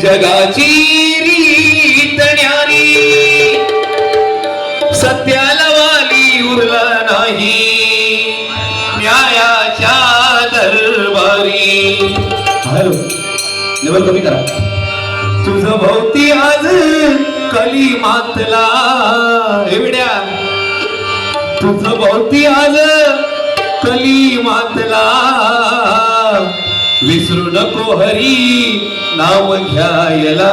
जगाची रीत न्यारी सत्याला वाली उरला नाही. न्यायाच्या दरबारी. हॅलो लेवल कमी करा. तुझं भोवती आज कली मातला. एवढ्या. तुझं भोवती आज कली मातला. विसरू नको हरी नाव घ्यायला.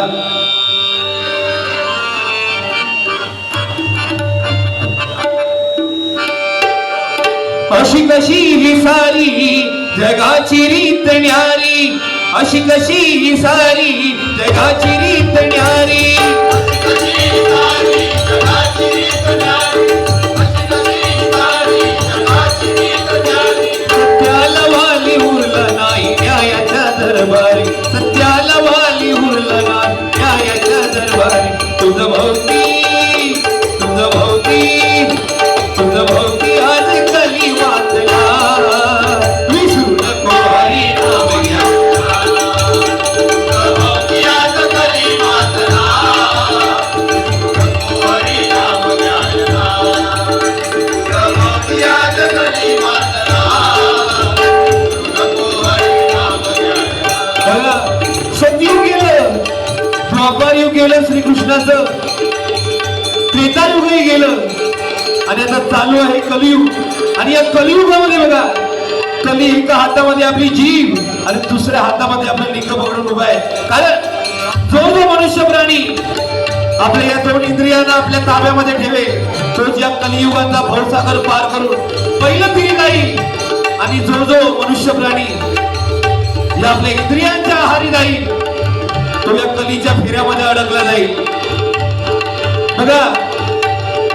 अशी कशी ही सारी जगाची रीत न्यारी. अशी कशी ही सारी जगाची रीत न्यारी. गेलं श्रीकृष्णाचं. त्रेतायुगही गेलं. आणि आता चालू आहे कलियुग. आणि या कलियुगामध्ये बघा कली एका हातामध्ये आपली जीभ आणि दुसऱ्या हातामध्ये आपलं लिंग पकडून उभा आहे. कारण जो जो मनुष्य प्राणी आपल्या या दोन इंद्रियांना आपल्या ताब्यामध्ये ठेवे तो ज्या कलियुगाचा भरसागर पार करून पहिलं तरी जाईल आणि जो जो मनुष्य प्राणी या आपल्या इंद्रियांच्या आहारी जाईल तुझ्या कलीच्या फेऱ्यामध्ये अडकला जाईल. बघा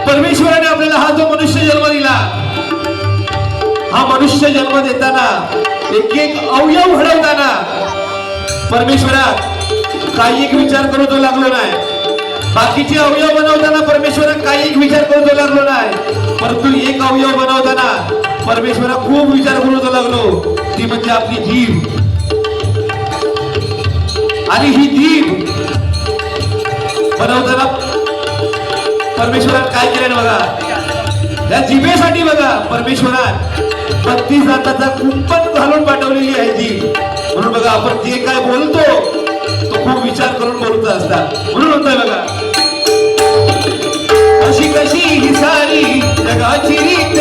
परमेश्वराने आपल्याला हा जो मनुष्य जन्म दिला हा मनुष्य जन्म देताना एक एक अवयव घडवताना परमेश्वरा काही एक विचार करू तो लागलो नाही. बाकीचे अवयव बनवताना परमेश्वरा काही एक विचार करू तो लागलो नाही. परंतु एक अवयव बनवताना परमेश्वरा खूप विचार करू तो लागलो. ती म्हणजे आपली जीव आणि ही जीभ बनवताना परमेश्वरात काय केलं बघा? या जिभेसाठी बघा परमेश्वरात बत्तीस हाताचा कुंपण घालून पाठवलेली आहे जीभ म्हणून बघा आपण जे काय बोलतो तो खूप विचार करून बोलत असतात. म्हणून होतोय बघा. अशी कशी ही सारी जगाची रीत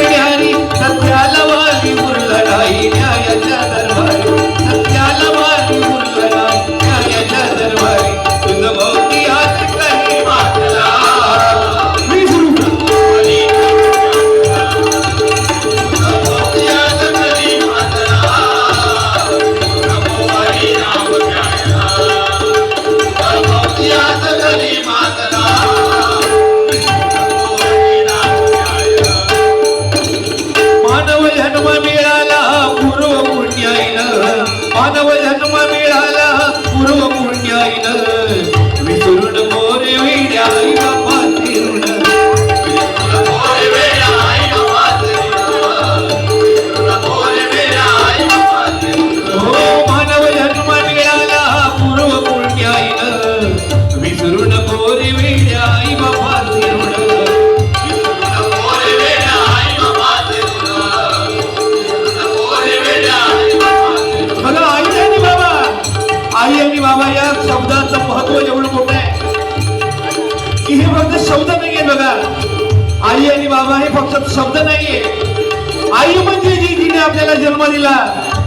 आपल्याला जन्म दिला.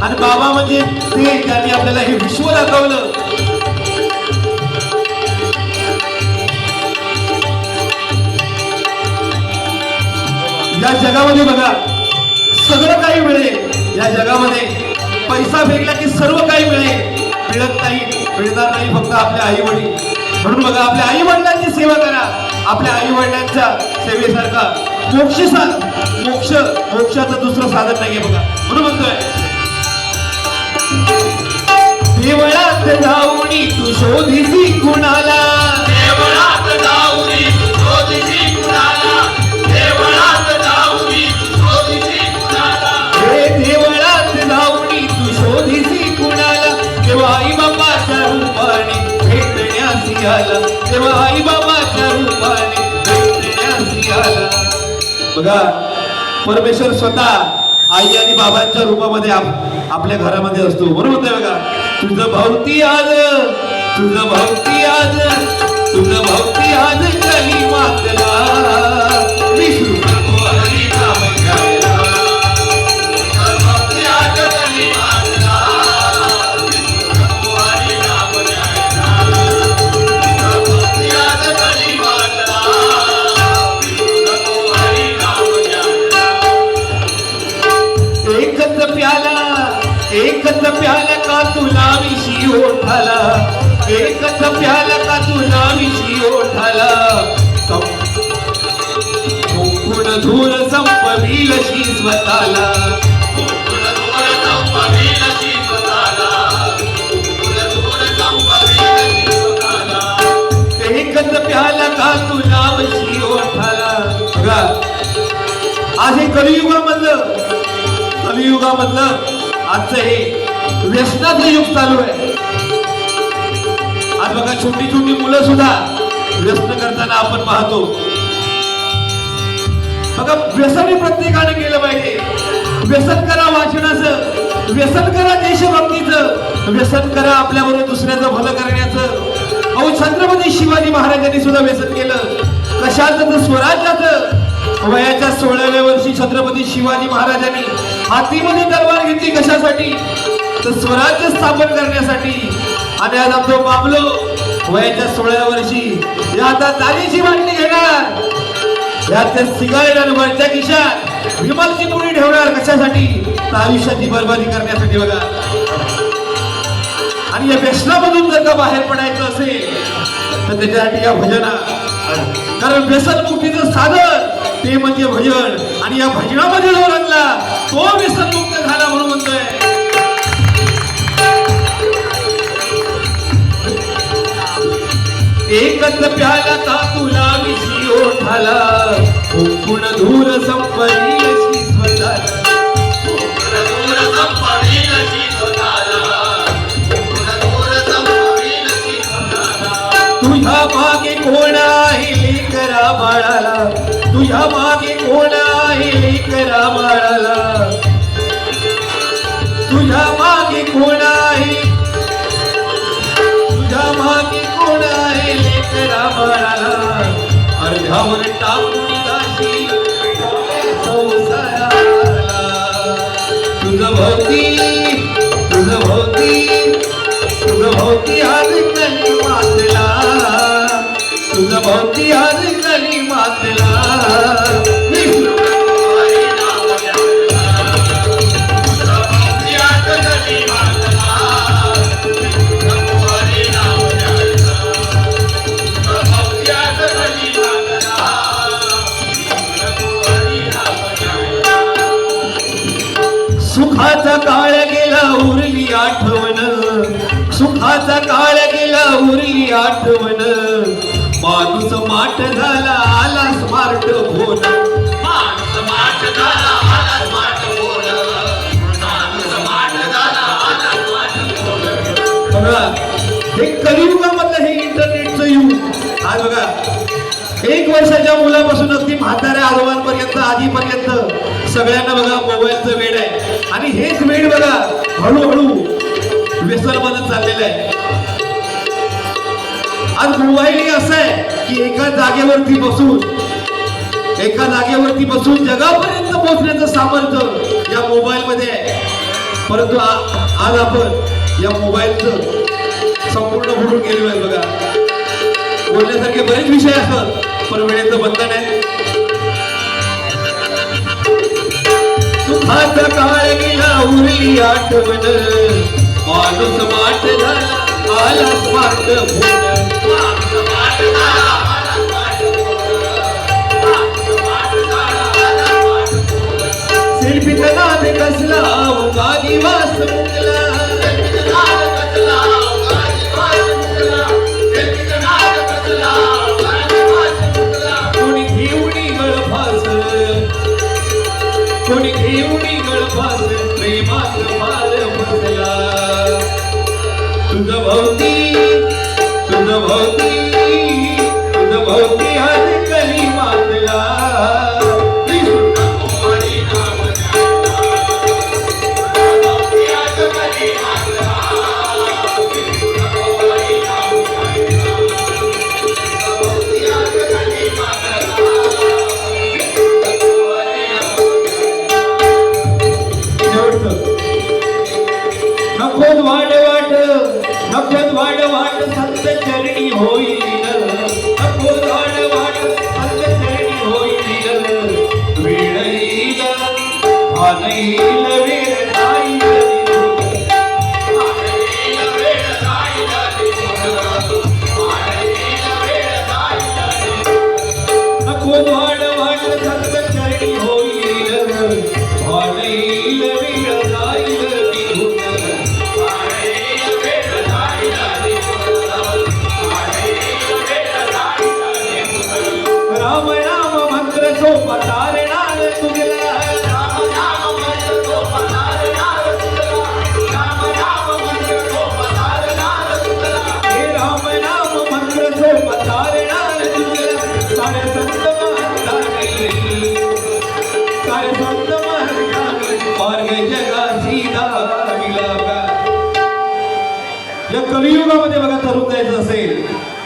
आणि बाबा म्हणजे ते त्यांनी आपल्याला हे विश्व दाखवलं. या जगामध्ये बघा सगळं काही मिळेल. या जगामध्ये पैसा फेकला की सर्व काही मिळेल. मिळत नाही मिळणार नाही फक्त आपल्या आई वडील. म्हणून बघा आपल्या आई वडिलांची सेवा करा. आपल्या आई वडिलांच्या सेवेसारखा मोक्ष सा मोक्ष मोक्षाचं दुसरं साधन नाहीये बघा. म्हणून म्हणतोय देवळात जाऊनी तू शोधिसी कुणाला? देवळात जाऊनी तू शोधिशी कुणाला? देवळात जाऊनी तू शोधिशी कुणाला? हे देवळात जाऊनी तू शोधिसी कुणाला? तेव्हा आई बाबाच्या रूपाने भेट भेटण्यासी आला तेव्हा आई बाबाच्या रूपाने बघा परमेश्वर स्वतः आई आणि बाबांच्या रूपामध्ये आपल्या घरामध्ये असतो. बरोबर आहे बघा. तुझं भवती आज तुझं भवती आज तुझं भवती आज कली मातला विष्णू आज हे कलियुगामधलं कलियुगामधलं आजचं हे व्यसनाचं युग चालू आहे. आज बघा छोटी छोटी मुलं सुद्धा व्यसन करताना आपण पाहतो. बघा व्यसन हे प्रत्येकाने केलं पाहिजे. व्यसन करा वाचनाचं. व्यसन करा देशभक्तीचं. व्यसन करा आपल्याबरोबर दुसऱ्याचं भलं करण्याचं. अहो छत्रपती शिवाजी महाराजांनी सुद्धा व्यसन केलं. कशाचं स्वराज्याचं. वयाच्या सोळाव्या छत्रपती शिवाजी महाराजांनी हातीमध्ये तलवार घेतली कशासाठी? तर स्वराज्य स्थापन करण्यासाठी. आणि आज आमचं बाबलो वयाच्या सोळाव्या वर्षी या आता तालीची बाटली घेणार. यात ते सिगारेट आणि वरच्या खिशात विमलची पुडी ठेवणार कशासाठी? तर आयुष्याची बरबादी करण्यासाठी बघा. आणि या व्यसनामधून जर का बाहेर पडायचं असेल तर त्याच्यासाठी या भजना कारण व्यसन मुक्तीचं साधन ते म्हणजे भजन. आणि या भजनामध्ये जो रंगला तो व्यसनमुक्त झाला म्हणून म्हणतोय. एकच प्याला का तुला विशी ओठाला धूर संपली लेकरा तुझ्या मागे कोण आहे? तुझ्या मागे कोण आहे? लेकरा बाळाला अर्ध्यावर टाकून जाशी संसाराला. तुझं भोवती तुझं भोवती तुझं भोवती आज कली मातला. तुझं भोवती आज कली मातला. झाला आला स्मार्ट फोन. झाला आला स्मार्ट फोन. माठ झाला आला स्मार्ट फोन. बघा हे कलियुगामधलं हे इंटरनेटचं युग. आज बघा एक वर्षाच्या मुलापासून अगदी म्हाताऱ्या आजोबांपर्यंत आजीपर्यंत सगळ्यांना बघा मोबाईलचं वेड आहे. आणि हेच वेड बघा हळूहळू व्यसन बनत चाललेलं आहे. आज मोबाईल हे असं आहे की एका जागेवरती बसून एका जागेवरती बसून जगापर्यंत पोहोचण्याचं सामर्थ्य या मोबाईल मध्ये आहे. परंतु आज आपण या मोबाईलचं संपूर्ण भरून गेलो आहे बघा. बोलण्यासारखे बरेच विषय असतात पण वेळेचं बंधन आहे. सुखाचा काळ गेला उरली आठवण. माणूस माठ झाला आला स्मार्ट फोन. तुझ भोवती तुझ भोवती तुझ भोवती हरे.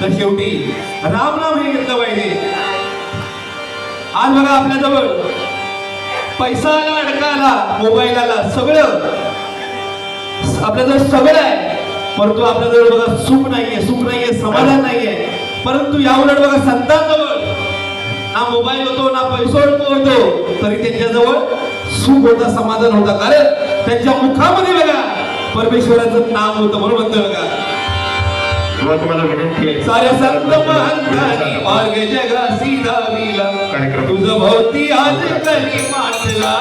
तर शेवटी रामनाम हे घेतलं पाहिजे. आज बघा आपल्या जवळ पैसा आला अडका आला मोबाईल आला सगळं. आपल्याजवळ सगळं आहे. परंतु आपल्याजवळ बघा सुख नाहीये सुख नाहीये समाधान नाहीये. परंतु याउलट बघा संतांजवळ. ना मोबाईल होतो ना पैसा होतो तरी त्यांच्याजवळ सुख होता समाधान होता. कारण त्यांच्या मुखामध्ये बघा परमेश्वराचं नाम होतं म्हणून म्हणतो बघा. तेव्हा तुम्हाला विनंती आहे साऱ्या संत महंतानी मार्ग जगा सीधा विला. तुझं भोवती आज कली माटला